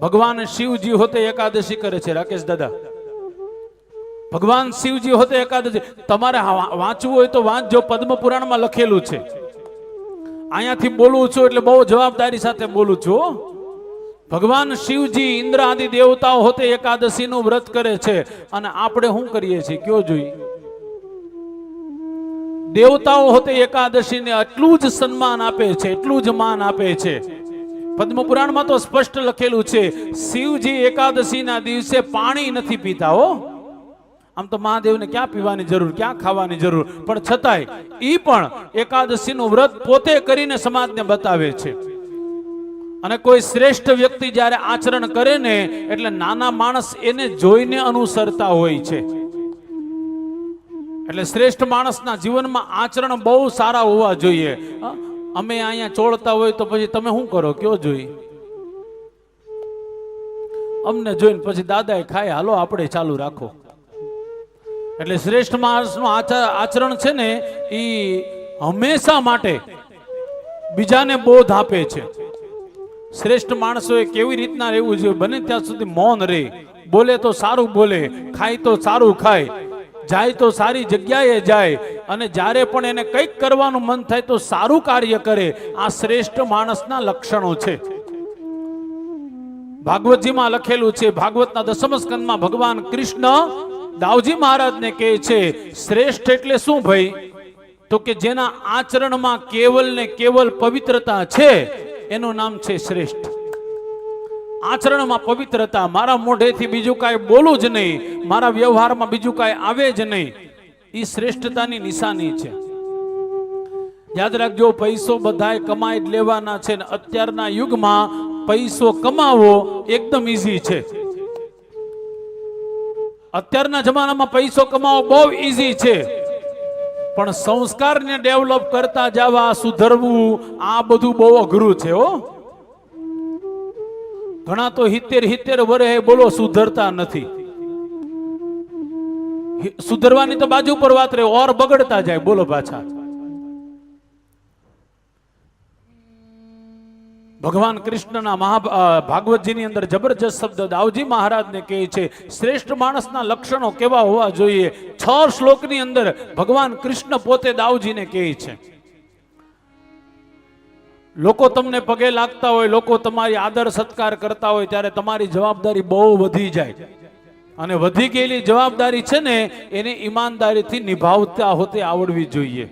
ભગવાન શિવજી હોતે એકાદશી કરે છે, રાકેશ દાદા. ભગવાન શિવજી હોતે એકાદશી. તમારે વાંચવું હોય તો વાંચજો, પદ્મ પુરાણમાં લખેલું છે. અહીંયાથી બોલું છું એટલે બહુ જવાબદારી સાથે બોલું છું ભગવાન શિવજી ઇન્દ્ર આદિ દેવતાઓ હોતે એકાદશીનું વ્રત કરે છે અને આપણે શું કરીએ છીએ? કયો જોઈએ? દેવતાઓ હોતે એકાદશીને એટલું જ સન્માન આપે છે, એટલું જ માન આપે છે. પદ્મ પુરાણમાં તો સ્પષ્ટ લખેલું છે, શિવજી એકાદશીના દિવસે પાણી નથી પીતા હો. આમ તો મહાદેવને ક્યાં પીવાની જરૂર, ક્યાં ખાવાની જરૂર? પણ છતાંય એ પણ એકાદશીનું વ્રત પોતે કરીને સમાજને બતાવે છે. અને કોઈ શ્રેષ્ઠ વ્યક્તિ જ્યારે આચરણ કરે ને, એટલે નાના માણસ એને જોઈને અનુસરતા હોય છે. એટલે શ્રેષ્ઠ માણસના જીવનમાં આચરણ બહુ સારા હોવા જોઈએ? અમે અહીંયા ચોળતા હોય તો પછી તમે શું કરો? કયો જોઈ? અમને જોઈને પછી દાદાએ ખાય, હાલો, આપણે ચાલુ રાખો. એટલે શ્રેષ્ઠ માણસનું આચા- આચરણ છે ને એ હંમેશા માટે બીજાને બોધ આપે છે. શ્રેષ્ઠ માણસોએ કેવી રીતના રહેવું જોઈએ? બને ત્યાં સુધી મૌન રહે. બોલે તો સારું બોલે, ખાય તો સારું ખાય. જાય તો સારી જગ્યાએ જાય અને જ્યારે પણ એને કંઈક કરવાનું મન થાય તો સારું કાર્ય કરે. આ શ્રેષ્ઠ માણસના લક્ષણો છે. ભાગવતજીમાં લખેલું છે, ભાગવતના દસમ સ્કંદમાં ભગવાન કૃષ્ણ દાવજી મહારાજને કહે છે, શ્રેષ્ઠ એટલે શું ભાઈ? તો કે જેના આચરણમાં કેવલ ને કેવલ પવિત્રતા છે, એનું નામ છે શ્રેષ્ઠ. આચરણમાં પવિત્રતા, મારા મોઢેથી બીજું કાંઈ બોલું જ નહીં, મારા વ્યવહારમાં બીજું કાંઈ આવે જ નહીં એ શ્રેષ્ઠતાની નિશાની છે. યાદ રાખજો, પૈસો બધાય કમાઈ લેવાના છે ને અત્યારના યુગમાં પૈસો કમાવો એકદમ ઈઝી છે. અત્યારના જમાનામાં પૈસો કમાવો બહુ ઈઝી છે. પણ સંસ્કારને ડેવલપ કરતા જવા, સુધરવું, આ બધું બહુ અઘરું છે હો. ઘણા તો હિત્તેર હિત્તેર વરે બોલો, સુધરતા નથી. સુધરવાની તો બાજુ પર વાત રહે, ઓર બગડતા જાય, બોલો પાછા. ભગવાન કૃષ્ણના મહા ભાગવતજીની અંદર જબરજસ્ત શબ્દ દાવજી મહારાજને કહે છે, શ્રેષ્ઠ માણસના લક્ષણો કેવા હોવા જોઈએ? છ શ્લોકની અંદર ભગવાન કૃષ્ણ પોતે દાવજીને કહે છે. લોકો તમને પગે લાગતા હોય, લોકો તમારી આદર સત્કાર કરતા હોય, ત્યારે તમારી જવાબદારી બહુ વધી જાય. અને વધી ગયેલી જવાબદારી છે ને, એને ઈમાનદારીથી નિભાવતા હોતે આવડવી જોઈએ.